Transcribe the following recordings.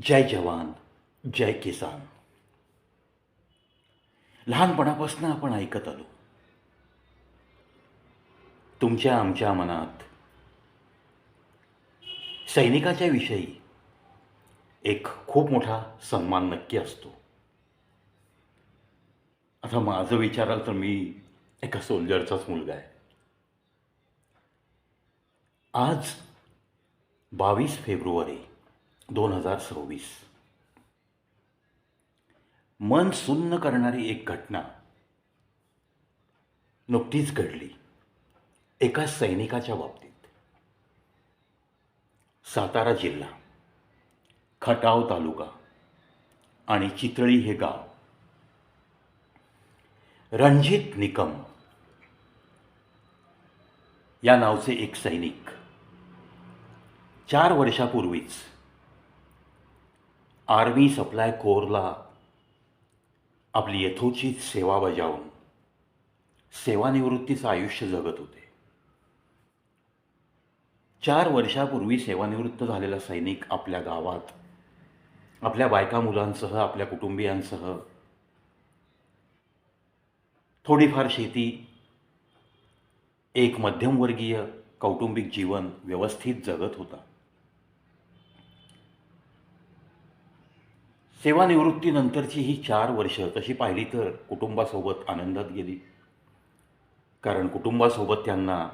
जय जवान जय किसान. लहानपणापासून आपण ऐकत आलो. तुमच्या आमच्या मनात सैनिकाच्या विषयी एक खूप मोठा सन्मान नक्की असतो. आता माझं विचाराल तर मी एका सोल्जरचाच मुलगा आहे. आज बावीस फेब्रुवारी दोन हजार सव्वीस. मन सुन्न करणारी एक घटना नुकतीच घडली. एका सैनिकाच्या बाबतीत. सातारा जिल्हा खटाव तालुका आणि चितळी हे गाव. रणजित निकम या नावचे एक सैनिक. चार वर्षापूर्वीच आर्मी सप्लाय कोरला आपली यथोचित सेवा बजावून सेवानिवृत्तीचं आयुष्य जगत होते. चार वर्षापूर्वी सेवानिवृत्त झालेला सैनिक आपल्या गावात आपल्या बायका मुलांसह आपल्या कुटुंबियांसह थोडीफार शेती एक मध्यमवर्गीय कौटुंबिक जीवन व्यवस्थित जगत होता. सेवानिवृत्तीनंतरची ही चार वर्ष तशी पाहिली तर कुटुंबासोबत आनंदात गेली. कारण कुटुंबासोबत त्यांना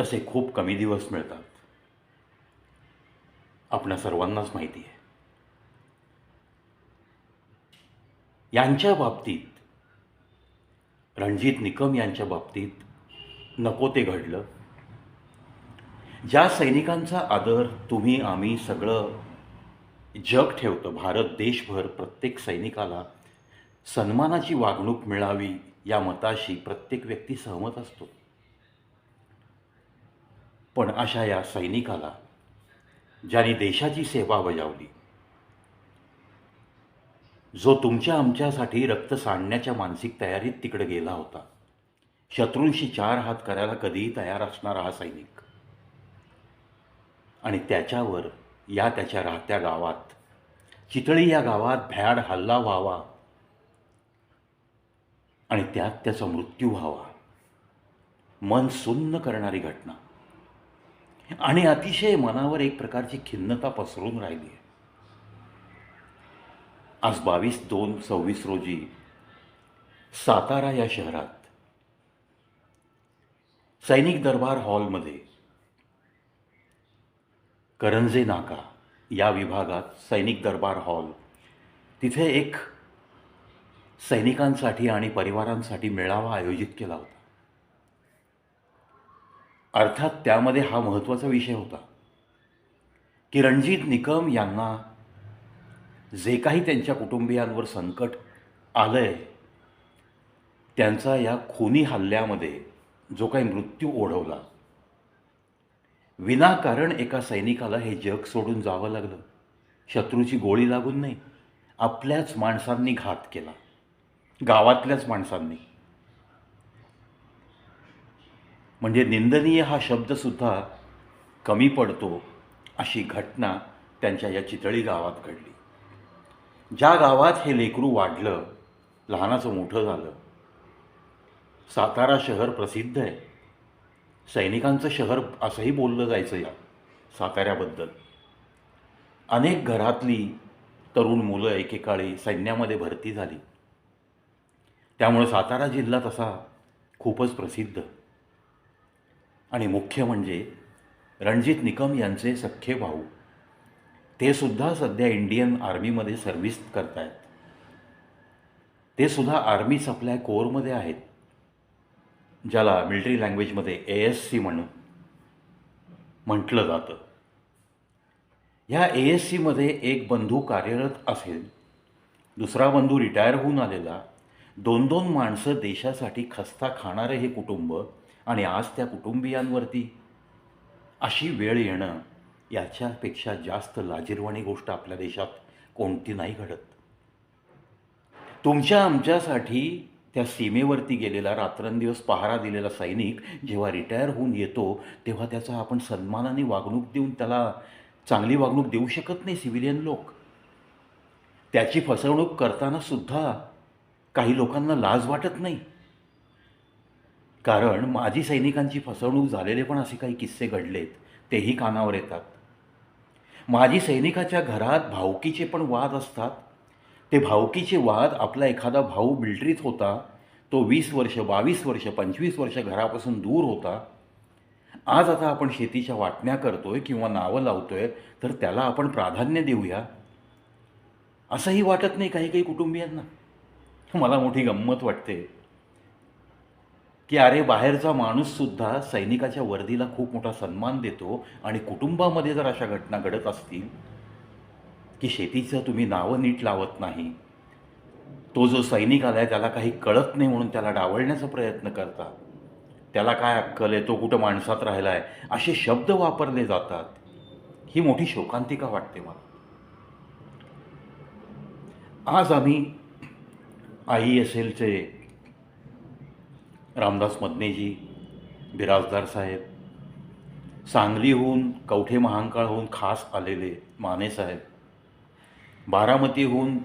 तसे खूप कमी दिवस मिळतात. आपणा सर्वांनाच माहिती आहे. यांच्या बाबतीत रणजित निकम यांच्या बाबतीत नको ते घडलं. ज्या सैनिकांचा आदर तुम्ही आम्ही सगळं जग ठेवतं. भारत देशभर प्रत्येक सैनिकाला सन्मानाची वागणूक मिळावी या मताशी प्रत्येक व्यक्ती सहमत असतो. पण अशा या सैनिकाला ज्याने देशाची सेवा बजावली जो तुमच्या आमच्यासाठी रक्त सांडण्याच्या मानसिक तयारीत तिकडे गेला होता. शत्रूंशी चार हात करायला कधीही तयार असणारा हा सैनिक. आणि त्याच्यावर या त्याच्या राहत्या गावात. चितळी या गावात भ्याड हल्ला व्हावा आणि त्यात त्याचा मृत्यू व्हावा. मन सुन्न करणारी घटना. आणि अतिशय मनावर एक प्रकारची खिन्नता पसरून राहिली आहे. आज बावीस दोन सव्वीस रोजी सातारा या शहरात सैनिक दरबार हॉलमध्ये करंजे नाका या विभागात सैनिक दरबार हॉल. तिथे एक सैनिकांसाठी आणि परिवारांसाठी मेळावा आयोजित केला होता. अर्थात त्यामध्ये हा महत्त्वाचा विषय होता. की रणजित निकम यांना जे काही त्यांच्या कुटुंबियांवर संकट आलं आहे त्यांचा या खुनी हल्ल्यामध्ये जो काही मृत्यू ओढवला विनाकारण एका सैनिकाला हे जग सोडून जावं लागलं. शत्रूची गोळी लागून नाही. आपल्याच माणसांनी घात केला. गावातल्याच माणसांनी. म्हणजे निंदनीय हा शब्दसुद्धा कमी पडतो अशी घटना त्यांच्या या चितळी गावात घडली. ज्या गावात हे लेकरू वाढलं लहानाचं मोठं झालं सातारा शहर प्रसिद्ध आहे. सैनिकांचं शहर असंही बोललं जायचं या साताऱ्याबद्दल. अनेक घरातली तरुण मुलं एकेकाळी सैन्यामध्ये भरती झाली. त्यामुळे सातारा जिल्हा तसा खूपच प्रसिद्ध. आणि मुख्य म्हणजे रणजित निकम यांचे सख्खे भाऊ. ते सुद्धा सध्या इंडियन आर्मीमध्ये सर्व्हिस करतायत. ते सुद्धा आर्मी सप्लाय कोरमध्ये आहेत. ज्याला मिलिटरी लँग्वेजमध्ये ए एस सी म्हणून म्हटलं जातं. ह्या ए एस सीमध्ये एक बंधू कार्यरत असेल दुसरा बंधू रिटायर होऊन आलेला दोन दोन माणसं देशासाठी खस्ता खाणारे हे कुटुंब आणि आज त्या कुटुंबियांवरती अशी वेळ येणं याच्यापेक्षा जास्त लाजिरवाणी गोष्ट आपल्या देशात कोणती नाही घडत. तुमच्या आमच्यासाठी त्या सीमेवरती गेलेला रात्रंदिवस पहारा दिलेला सैनिक जेव्हा रिटायर होऊन येतो तेव्हा त्याचा आपण सन्मानाने वागणूक देऊन त्याला चांगली वागणूक देऊ शकत नाही सिव्हिलियन लोक. त्याची फसवणूक करताना सुद्धा काही लोकांना लाज वाटत नाही. कारण माजी सैनिकांची फसवणूक झालेले पण असे काही किस्से घडलेत तेही कानावर येतात. माजी सैनिकाच्या घरात भावकीचे पण वाद असतात. ते भावकीचे वाद आपला एखादा भाऊ मिल्ट्रीत होता तो वीस वर्ष बावीस वर्ष पंचवीस वर्ष घरापासून दूर होता. आज आता आपण शेतीच्या वाटण्या करतोय किंवा नावं लावतोय तर त्याला आपण प्राधान्य देऊया. असंही वाटत नाही काही काही कुटुंबियांना. मला मोठी गंमत वाटते की अरे बाहेरचा माणूससुद्धा सैनिकाच्या वर्दीला खूप मोठा सन्मान देतो आणि कुटुंबामध्ये जर अशा घटना घडत असतील की शेतीचं तुम्ही नावं नीट लावत नाही. तो जो सैनिक आला आहे त्याला काही कळत नाही म्हणून त्याला डावलण्याचा प्रयत्न करता त्याला काय अक्कल आहे? तो कुठं माणसात राहिला आहे असे शब्द वापरले जातात. ही मोठी शोकांतिका वाटते मला. आज आम्ही आय एस एलचे रामदास मदनेजी बिराजदार साहेब सांगलीहून कवठे महांकाळहून खास आलेले माने साहेब बारामतीहून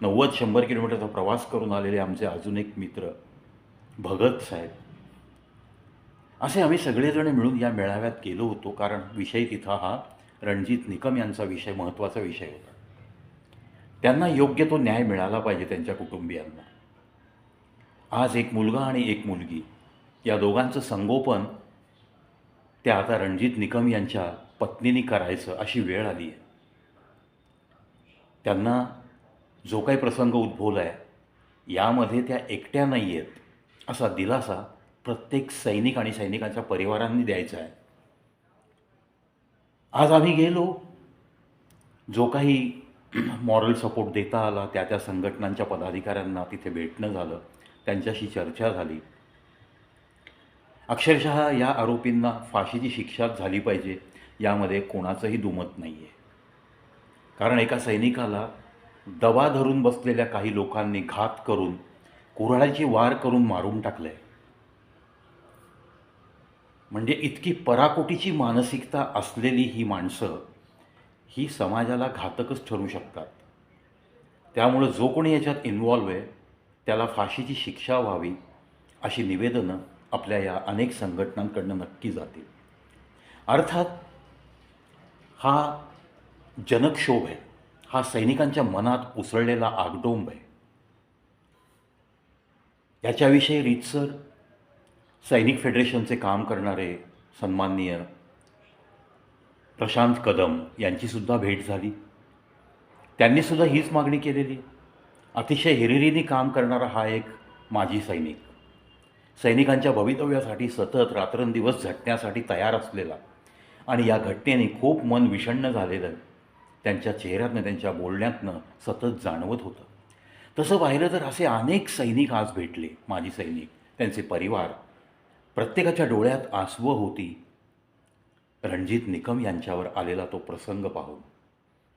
नव्वद शंभर किलोमीटरचा प्रवास करून आलेले आमचे अजून एक मित्र भगत साहेब. असे आम्ही सगळेजण मिळून या मेळाव्यात गेलो होतो कारण विषय तिथं हा रणजित निकम यांचा विषय महत्त्वाचा विषय होता. त्यांना योग्य तो न्याय मिळाला पाहिजे त्यांच्या कुटुंबियांना. आज एक मुलगा आणि एक मुलगी या दोघांचं संगोपन त्या आता रणजित निकम यांच्या पत्नीने करायचं अशी वेळ आली आहे. त्यांना जो काही प्रसंग उद्भवला आहे यामध्ये त्या एकट्या नाही आहेत असा दिलासा प्रत्येक सैनिक आणि सैनिकांच्या परिवारांनी द्यायचा आहे. आज आम्ही गेलो जो काही मॉरल सपोर्ट देता आला त्या त्या संघटनांच्या पदाधिकाऱ्यांना तिथे भेटणं झालं त्यांच्याशी चर्चा झाली. अक्षरशः या आरोपींना फाशीची शिक्षा झाली पाहिजे यामध्ये कोणाचंही दुमत नाही आहे कारण एका सैनिकाला दबा धरून बसलेल्या काही लोकांनी घात करून कुऱ्हाळ्याची वार करून मारून टाकलं आहे म्हणजे इतकी पराकोटीची मानसिकता असलेली ही माणसं ही समाजाला घातकच ठरू शकतात. त्यामुळं जो कोणी याच्यात इन्वॉल्व आहे त्याला फाशीची शिक्षा व्हावी अशी निवेदनं आपल्या या अनेक संघटनांकडनं नक्की जातील. अर्थात हा जनक्षोभ आहे. हा सैनिकांच्या मनात उसळलेला आगडोंब आहे. याच्याविषयी रीतसर सैनिक फेडरेशनचे काम करणारे सन्माननीय प्रशांत कदम यांचीसुद्धा भेट झाली. त्यांनीसुद्धा हीच मागणी केलेली. अतिशय हिरिरीने काम करणारा हा एक माजी सैनिक. सैनिकांच्या भवितव्यासाठी सतत रात्रंदिवस झटण्यासाठी तयार असलेला आणि या घटनेने खूप मन विषण्ण झालेलं त्यांच्या चेहऱ्यातनं त्यांच्या बोलण्यातनं सतत जाणवत होतं. तसं पाहिलं तर असे अनेक सैनिक आज भेटले माजी सैनिक त्यांचे परिवार. प्रत्येकाच्या डोळ्यात आसवं होती. रणजित निकम यांच्यावर आलेला तो प्रसंग पाहून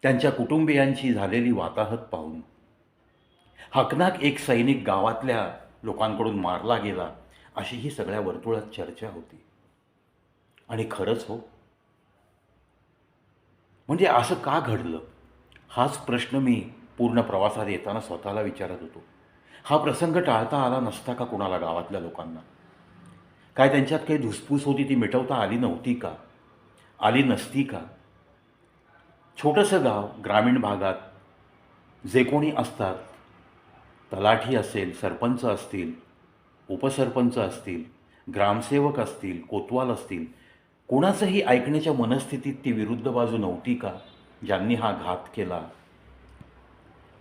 त्यांच्या कुटुंबियांची झालेली वाताहत पाहून. हकनाक एक सैनिक गावातल्या लोकांकडून मारला गेला अशी ही सगळ्या वर्तुळात चर्चा होती. आणि खरंच हो म्हणजे असं का घडलं? हाच प्रश्न मी पूर्ण प्रवासात येताना स्वतःला विचारत होतो. हा प्रसंग टाळता आला नसता का कुणाला गावातल्या लोकांना? काय त्यांच्यात काही धुसफूस होती ती मिटवता आली नव्हती का? आली नसती का? छोटंसं गाव ग्रामीण भागात जे कोणी असतात तलाठी असेल सरपंच असतील उपसरपंच असतील ग्रामसेवक असतील कोतवाल असतील कोणाचंही ऐकण्याच्या मनस्थितीत ती विरुद्ध बाजू नव्हती का? ज्यांनी हा घात केला.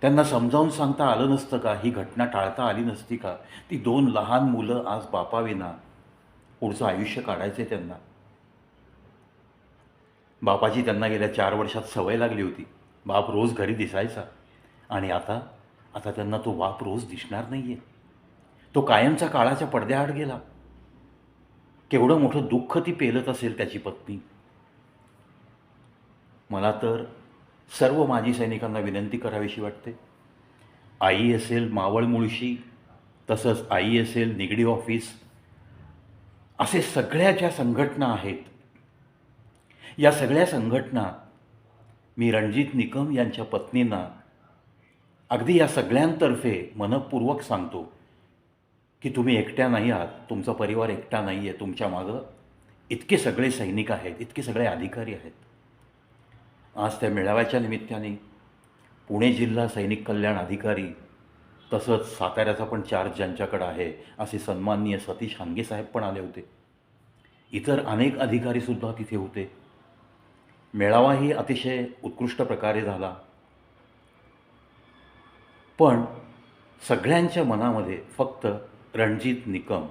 त्यांना समजावून सांगता आलं नसतं का? ही घटना टाळता आली नसती का? ती दोन लहान मुलं आज बापाविना पुढचं आयुष्य काढायचे त्यांना. बापाची त्यांना गेल्या चार वर्षात सवय लागली होती. बाप रोज घरी दिसायचा. आणि आता आता त्यांना तो बाप रोज दिसणार नाही आहे तो कायमचा काळाच्या पडद्याआड गेला. केवढं मोठं दुःख ती पेलत असेल त्याची पत्नी. मला तर सर्व माजी सैनिकांना विनंती करावीशी वाटते. I S L Maval Mulshi तसंच आई असेल एल निगडी ऑफिस असे सगळ्या ज्या संघटना आहेत या सगळ्या संघटना मी रणजित निकम यांच्या पत्नींना अगदी या सगळ्यांतर्फे मनपूर्वक सांगतो. की तुम्ही एकट्या नाही आहात तुमचा परिवार एकटा नाही आहे तुमच्या मागं इतके सगळे सैनिक आहेत इतके सगळे अधिकारी आहेत. आज त्या मेळाव्याच्या निमित्ताने पुणे जिल्हा सैनिक कल्याण अधिकारी तसंच साताऱ्याचा पण चार्ज ज्यांच्याकडं आहे असे सन्माननीय सतीश हांगेसाहेब पण आले होते. इतर अनेक अधिकारीसुद्धा तिथे होते. मेळावाही अतिशय उत्कृष्ट प्रकारे झाला. पण सगळ्यांच्या मनामध्ये फक्त रणजित निकम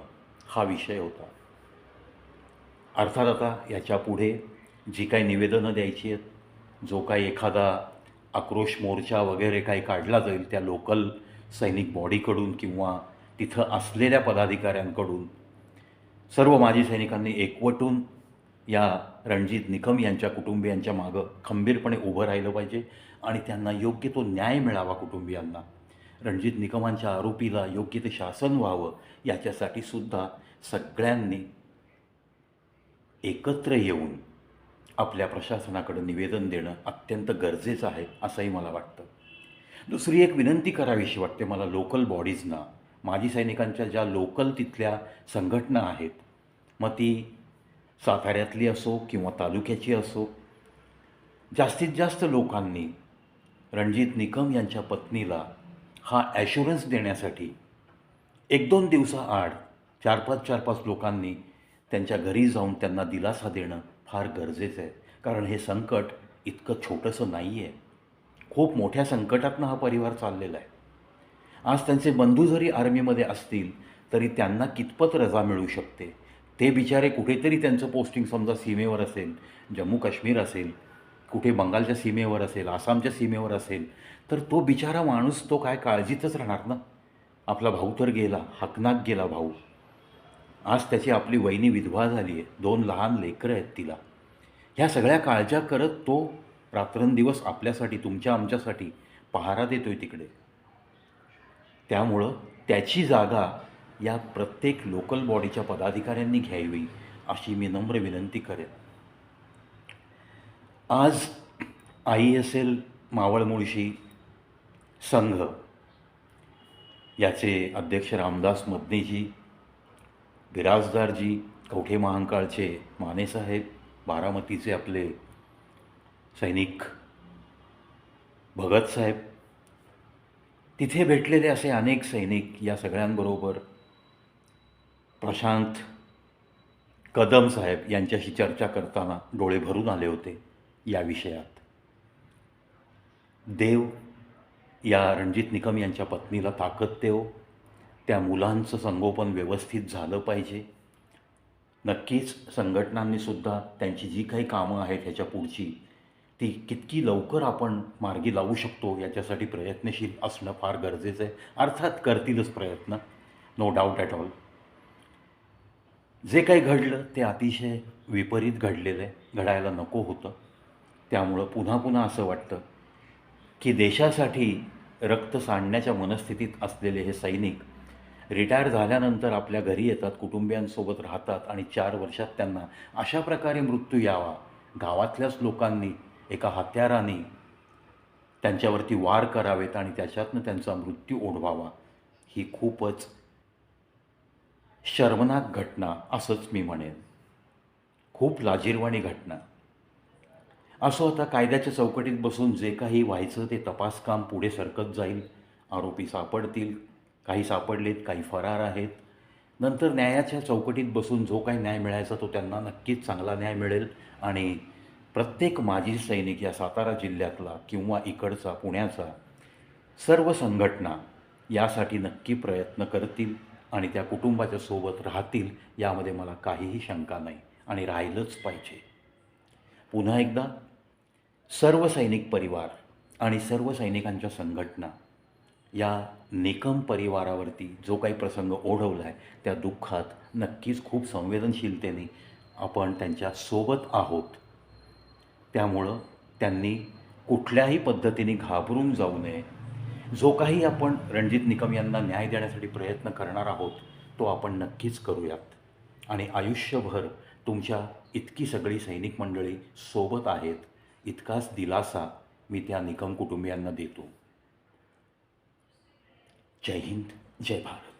हा विषय होता. अर्थात आता याच्यापुढे जी काही निवेदनं द्यायची आहेत जो काही एखादा आक्रोश मोर्चा वगैरे काही काढला जाईल त्या लोकल सैनिक बॉडीकडून किंवा तिथं असलेल्या पदाधिकाऱ्यांकडून सर्व माजी सैनिकांनी एकवटून या रणजित निकम यांच्या कुटुंबियांच्या मागं खंबीरपणे उभं राहिलं पाहिजे आणि त्यांना योग्य तो न्याय मिळावा कुटुंबियांना. रणजित निकमांच्या आरोपीला योग्य ते शासन व्हावं याच्यासाठी सुद्धा सगळ्यांनी एकत्र येऊन आपल्या प्रशासनाकडे निवेदन देणं अत्यंत गरजेचं आहे असंही मला वाटतं. दुसरी एक विनंती करावीशी वाटते मला लोकल बॉडीजना माजी सैनिकांच्या ज्या लोकल तिथल्या संघटना आहेत मग ती साताऱ्यातली असो किंवा तालुक्याची असो जास्तीत जास्त लोकांनी रणजित निकम यांच्या पत्नीला हा ॲश्युरन्स देण्यासाठी एक दोन दिवसाआड चार पाच चार पाच लोकांनी त्यांच्या घरी जाऊन त्यांना दिलासा देणं फार गरजेचं आहे. कारण हे संकट इतकं छोटंसं नाही आहे खूप मोठ्या संकटातनं हा परिवार चाललेला आहे. आज त्यांचे बंधू जरी आर्मीमध्ये असतील तरी त्यांना कितपत रजा मिळू शकते? ते बिचारे कुठेतरी त्यांचं पोस्टिंग समजा सीमेवर असेल जम्मू काश्मीर असेल कुठे बंगालच्या सीमेवर असेल आसामच्या सीमेवर असेल तर तो बिचारा माणूस तो काय काळजीतच राहणार ना? आपला भाऊ तर गेला हकनाक गेला भाऊ. आज त्याची आपली वहिनी विधवा झाली आहे दोन लहान लेकरं आहेत तिला. ह्या सगळ्या काळज्या करत तो रात्रंदिवस आपल्यासाठी तुमच्या आमच्यासाठी पहारा देतो आहे तिकडे. त्यामुळं त्याची जागा या प्रत्येक लोकल बॉडीच्या पदाधिकाऱ्यांनी घ्यावी अशी मी नम्र विनंती करेन. आज आय एस एल मावळमुळशी संघ. याचे अध्यक्ष रामदास मदनेजी बिराजदारजी कवठे महांकाळचे मानेसाहेब बारामतीचे आपले सैनिक भगतसाहेब तिथे भेटलेले असे अनेक सैनिक या सगळ्यांबरोबर प्रशांत कदम साहेब यांच्याशी चर्चा करताना डोळे भरून आले होते या विषयात. देव या रणजित निकम यांच्या पत्नीला ताकद देव. त्या मुलांचं संगोपन व्यवस्थित झालं पाहिजे. नक्कीच संघटनांनीसुद्धा त्यांची जी काही कामं आहेत ह्याच्या पुढची ती कितकी लवकर आपण मार्गी लावू शकतो याच्यासाठी प्रयत्नशील असणं फार गरजेचं आहे. अर्थात करतीलच प्रयत्न नो डाऊट ॲट ऑल जे काही घडलं ते अतिशय विपरीत घडलेलं आहे घडायला नको होतं. त्यामुळं पुन्हा पुन्हा असं वाटतं की देशासाठी रक्त सांडण्याच्या मनस्थितीत असलेले हे सैनिक रिटायर झाल्यानंतर आपल्या घरी येतात कुटुंबियांसोबत राहतात आणि चार वर्षात त्यांना अशा प्रकारे मृत्यू यावा. गावातल्याच लोकांनी एका हत्याराने त्यांच्यावरती वार करावेत आणि त्याच्यातनं त्यांचा मृत्यू ओढवावा. ही खूपच शर्मनाक घटना असंच मी म्हणेन. खूप लाजीरवाणी घटना. असं आता कायद्याच्या चौकटीत बसून जे काही व्हायचं ते तपासकाम पुढे सरकत जाईल. आरोपी सापडतील काही सापडलेत काही फरार आहेत. नंतर न्यायाच्या चौकटीत बसून जो काही न्याय मिळायचा तो त्यांना नक्कीच चांगला न्याय मिळेल. आणि प्रत्येक माजी सैनिक या सातारा जिल्ह्यातला किंवा इकडचा पुण्याचा सर्व संघटना यासाठी नक्की प्रयत्न करतील आणि त्या कुटुंबाच्या सोबत राहतील यामध्ये मला काहीही शंका नाही. आणि राहिलंच पाहिजे. पुन्हा एकदा सर्व सैनिक परिवार आणि सर्व सैनिकांच्या संघटना या निकम परिवारावरती जो काही प्रसंग ओढवला आहे त्या दुःखात नक्कीच खूप संवेदनशीलतेने आपण त्यांच्यासोबत आहोत. त्यामुळं त्यांनी कुठल्याही पद्धतीने घाबरून जाऊ नये. जो काही आपण रणजित निकम यांना न्याय देण्यासाठी प्रयत्न करणार आहोत तो आपण नक्कीच करूयात. आणि आयुष्यभर तुमच्या इतकी सगळी सैनिक मंडळी सोबत आहेत इतकाच दिलासा मी त्या निकम कुटुंबियांना देतो. जय हिंद जय भारत.